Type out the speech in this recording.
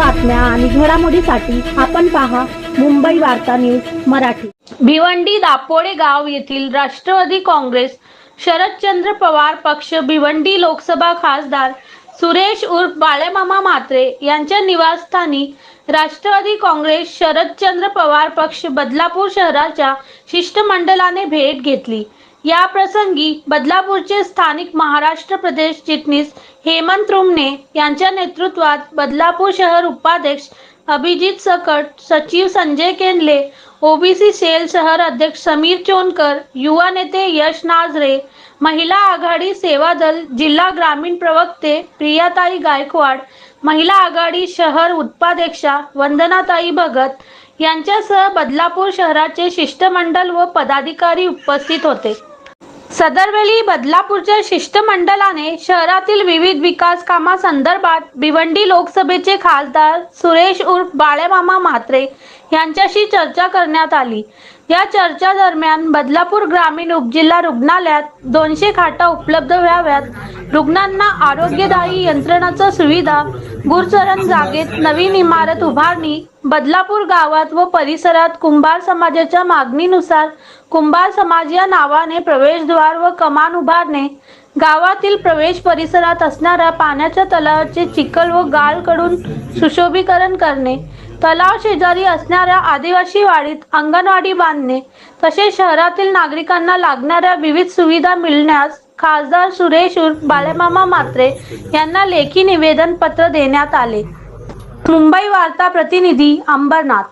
बातम्या आणि घडामोडीसाठी आपण पहा मुंबई वार्ता न्यूज मराठी. भिवंडी दापोडे गाव येथील राष्ट्रवादी काँग्रेस शरदचंद्र पवार पक्ष भिवंडी लोकसभा खासदार सुरेश उर्फ बाळेमामा म्हात्रे यांच्या निवासस्थानी राष्ट्रवादी काँग्रेस शरदचंद्र पवार पक्ष बदलापूर शहराच्या शिष्टमंडळाने भेट घेतली. या प्रसंगी बदलापूरचे स्थानिक महाराष्ट्र प्रदेश चिटणीस हेमंत रुमने यांच्या नेतृत्वात बदलापूर शहर उपाध्यक्ष अभिजित सकट सचिव संजय केंडले ओबीसी सेल शहर अध्यक्ष समीर चोनकर युवा नेते यश नाझरे महिला आघाडी सेवा दल जिल्हा ग्रामीण प्रवक्ते प्रियाताई गायकवाड महिला आघाडी शहर उत्पाध्यक्षा वंदनाताई भगत यांच्यासह बदलापूर शहराचे शिष्टमंडळ व पदाधिकारी उपस्थित होते. सदरवेळी बदलापूरच्या शिष्टमंडळाने शहरातील विविध विकास कामासंदर्भात भिवंडी लोकसभेचे खासदार सुरेश उर्फ बाळेमामा म्हात्रे यांच्याशी चर्चा करण्यात आली. या चर्चा दरम्यान बदलापूर ग्रामीण उपजिल्हा रुग्णालयात दोनशे खाटा उपलब्ध व्हाव्यात. रुग्णांना आरोग्यदायी यंत्रणाचा सुविधा गुरचरण जागेत नवीन इमारत उभारणी बदलापूर गावात व परिसरात कुंभार समाजाच्या मागणीनुसार कुंभार समाज या नावाने प्रवेशद्वार व कमान उभारणे गावातील प्रवेश परिसरात असणाऱ्या पाण्याच्या तलावाचे चिखल व गाळकडून सुशोभीकरण करणे तलाव शेजारी असणाऱ्या आदिवासी वाडीत अंगणवाडी बांधणे तसेच शहरातील नागरिकांना लागणाऱ्या विविध सुविधा मिळण्यास खासदार सुरेश बालेमामा मात्रे यांना लेखी निवेदन पत्र देण्यात आले. मुंबई वार्ता प्रतिनिधी अंबरनाथ